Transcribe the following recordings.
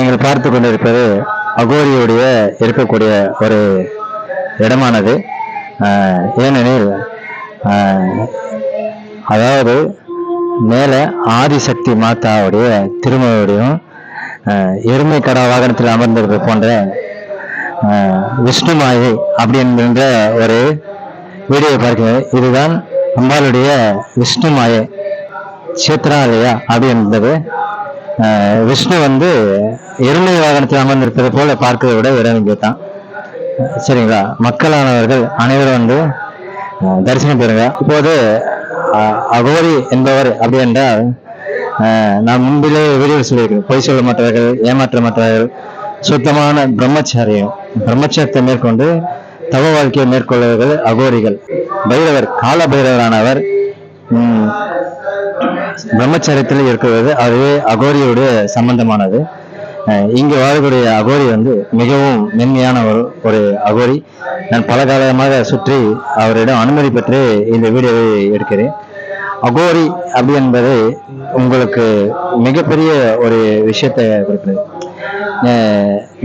நீங்கள் பார்த்து கொண்டிருப்பது அகோரியுடைய இருக்கக்கூடிய ஒரு இடமானது. ஏனெனில் அதாவது மேலே ஆதிசக்தி மாதாவுடைய திருமலையுடையும் எருமை கடா வாகனத்தில் அமர்ந்திருப்பது போன்ற விஷ்ணு மாயை அப்படி ஒரு வீடியோ பார்க்கிறது இதுதான் அம்பாளுடைய விஷ்ணு மாயை சேத்ராலயா அப்படி என்பது விஷ்ணு வந்து எருமை வாகனத்தில் அமர்ந்திருப்பது போல பார்க்கிறதை விட இடம் தான் சரிங்களா? மக்களானவர்கள் அனைவரும் வந்து தரிசனம் பெறுங்க. இப்போது அகோரி என்பவர் அப்படி என்றால் நான் முன்பிலே வீடியோ சொல்லியிருக்கேன் பொய் சொல்ல மாட்டவர்கள் ஏமாற்ற மாட்டவர்கள் சுத்தமான பிரம்மச்சாரியம். பிரம்மச்சாரத்தை மேற்கொண்டு தவ வாழ்க்கையை மேற்கொள்வர்கள் அகோரிகள். பைரவர் கால பைரவரானவர் பிரம்மச்சரியத்தில் இருக்கிறது. அதுவே அகோரியோட சம்பந்தமானது. இங்கு வாழக்கூடிய அகோரி வந்து மிகவும் மென்மையான ஒரு ஒரு அகோரி. நான் பல காலமாக சுற்றி அவரிடம் அனுமதி பெற்று இந்த வீடியோவை எடுக்கிறேன். அகோரி அப்படி என்பது உங்களுக்கு மிகப்பெரிய ஒரு விஷயத்தை கொடுக்கிறது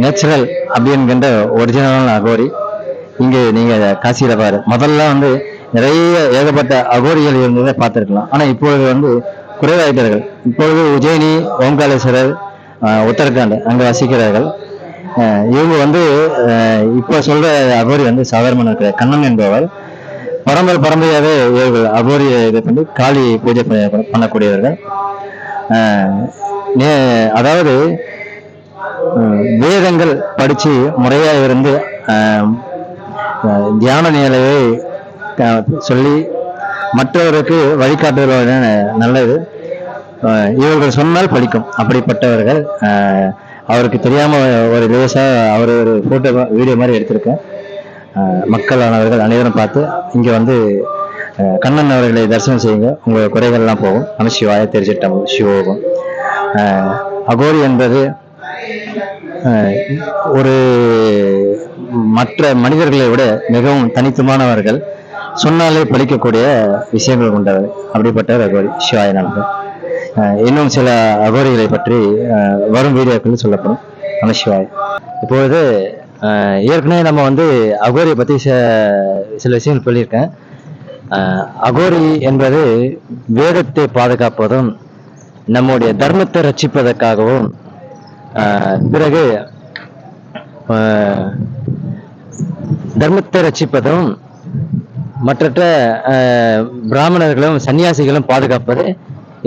நேச்சுரல் அப்படி என்கின்ற ஒரிஜினலான அகோரி. இங்கு நீங்கள் காசியில் பாரு. முதல்ல வந்து நிறைய ஏகப்பட்ட அகோரிகள் இருந்ததை பார்த்திருக்கலாம். ஆனால் இப்பொழுது வந்து குறைவாயிட்டார்கள். இப்பொழுது உஜயினி ஓம்காலேஸ்வரர் உத்தரகாண்ட் அங்கே வசிக்கிறார்கள். இவங்க வந்து இப்போ சொல்ற அகோரி வந்து சாதாரண இருக்கிற கண்ணன் என்பவர். பரம்பரை பரம்பரையாகவே இவர்கள் அகோரியை இது பண்ணி காளி பூஜை பண்ணக்கூடியவர்கள். அதாவது வேதங்கள் படித்து முறையாக இருந்து தியான நிலையை சொல்லி மற்றவருக்கு வழிகாட்டுவது நல்லது. இவர்கள் சொன்னால் படிக்கும். அப்படிப்பட்டவர்கள் அவருக்கு தெரியாமல் ஒரு லேசாக அவர் ஒரு ஃபோட்டோ வீடியோ மாதிரி எடுத்திருக்கேன். மக்களானவர்கள் அனைவரும் பார்த்து இங்கே வந்து கண்ணன் அவர்களை தரிசனம் செய்யுங்க. உங்கள் குறைகள்லாம் போகும். நம சிவாய தெரிஞ்சிட்டம் சிவோகம். அகோரி என்பது ஒரு மற்ற மனிதர்களை விட மிகவும் தனித்துவமானவர்கள். சொன்னாலே பலிக்கக்கூடிய விஷயங்கள் கொண்டவர் அப்படிப்பட்ட அகோரி சிவாய நமக்கு இன்னும் சில அகோரிகளை பற்றி வரும் வீடியோக்கள் சொல்லப்படும். நம சிவாய். இப்பொழுது ஏற்கனவே நம்ம வந்து அகோரியை பற்றி சில விஷயங்கள் சொல்லியிருக்கேன். அகோரி என்பது வேதத்தை பாதுகாப்பதும் நம்முடைய தர்மத்தை ரட்சிப்பதற்காகவும் பிறகு தர்மத்தை ரட்சிப்பதும் மற்ற பிராமணர்களும் சன்னியாசிகளும் பாதுகாப்பது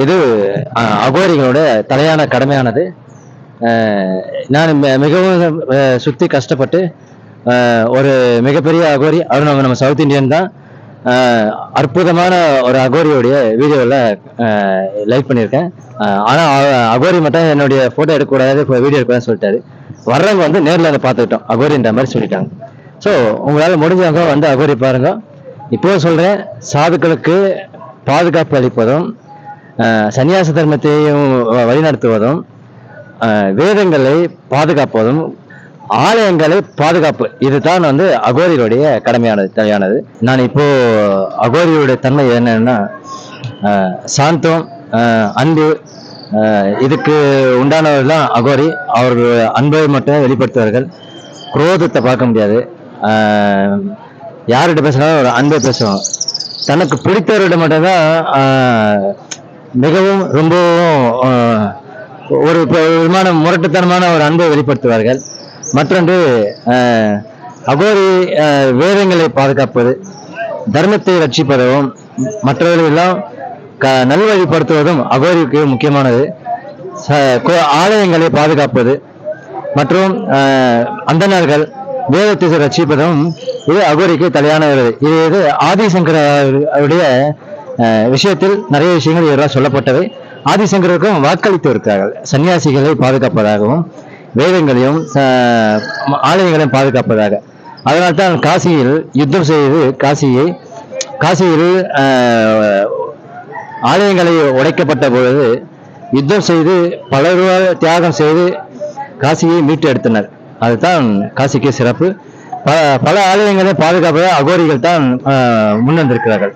இது அகோரிகளோட தலையான கடமையானது. நான் மிகவும் சுற்றி சுத்தி கஷ்டப்பட்டு ஒரு மிகப்பெரிய அகோரி அதுவும் நம்ம நம்ம சவுத் இந்தியன் தான். அற்புதமான ஒரு அகோரியோடைய வீடியோவில் லைக் பண்ணியிருக்கேன். ஆனால் அகோரி மட்டும் என்னுடைய ஃபோட்டோ எடுக்கக்கூடாது வீடியோ எடுக்கக்கூடாதுன்னு சொல்லிட்டாரு. வர்றவங்க வந்து நேரில் அதை பார்த்துக்கிட்டோம் அகோரின்ற மாதிரி சொல்லிட்டாங்க. ஸோ உங்களால் முடிஞ்சவங்க வந்து அகோரி பாருங்க. இப்போ சொல்றேன் சாதுக்களுக்கு பாதுகாப்பு அளிப்பதும் சன்னியாச தர்மத்தையும் வழிநடத்துவதும் வேதங்களை பாதுகாப்பதும் ஆலயங்களை பாதுகாப்பு. இதுதான் வந்து அகோரியுடைய கடமையானது தேவையானது. நான் இப்போ அகோரியுடைய தன்மை என்னன்னா சாந்தம் அன்பு இதுக்கு இதுக்கு தான் அகோரி. அவர்கள் அன்பை மட்டும் வெளிப்படுத்துவார்கள். குரோதத்தை பார்க்க முடியாது. யார்கிட்ட பேசினாலும் ஒரு அன்பை பேசுவாங்க தனக்கு பிடித்தவர்கிட்ட மட்டும்தான் மிகவும் ரொம்பவும் ஒரு விதமான முரட்டுத்தனமான ஒரு அன்பை வெளிப்படுத்துவார்கள். மற்றொன்று அகோரி வேதங்களை பாதுகாப்பது தர்மத்தை ரட்சிப்பதும் மற்றவர்கள் எல்லாம் க நல்வழிப்படுத்துவதும் அகோரிக்கு முக்கியமானது. ச- கோ- ஆலயங்களை பாதுகாப்பது மற்றும் அந்தனர்கள் வேதத்தை ரட்சிப்பதும் இது அகோரிக்கு தலையான வருது இது இது ஆதிசங்கரவுடைய விஷயத்தில் நிறைய விஷயங்கள் இதெல்லாம் சொல்லப்பட்டவை ஆதிசங்கருக்கும் வாக்களித்து இருக்கிறார்கள் சன்னியாசிகளை பாதுகாப்பதாகவும் வேதங்களையும் ஆலயங்களையும் பாதுகாப்பதாக. அதனால்தான் காசியில் யுத்தம் செய்து காசியை காசியில் ஆலயங்களை உடைக்கப்பட்ட பொழுது யுத்தம் செய்து பலருவால் தியாகம் செய்து காசியை மீட்டு எடுத்தனர் அதுதான் காசிக்கு சிறப்பு. பல பல ஆலயங்களை பாதுகாப்பதை அகோரிகள் தான் முன்வந்திருக்கிறார்கள்.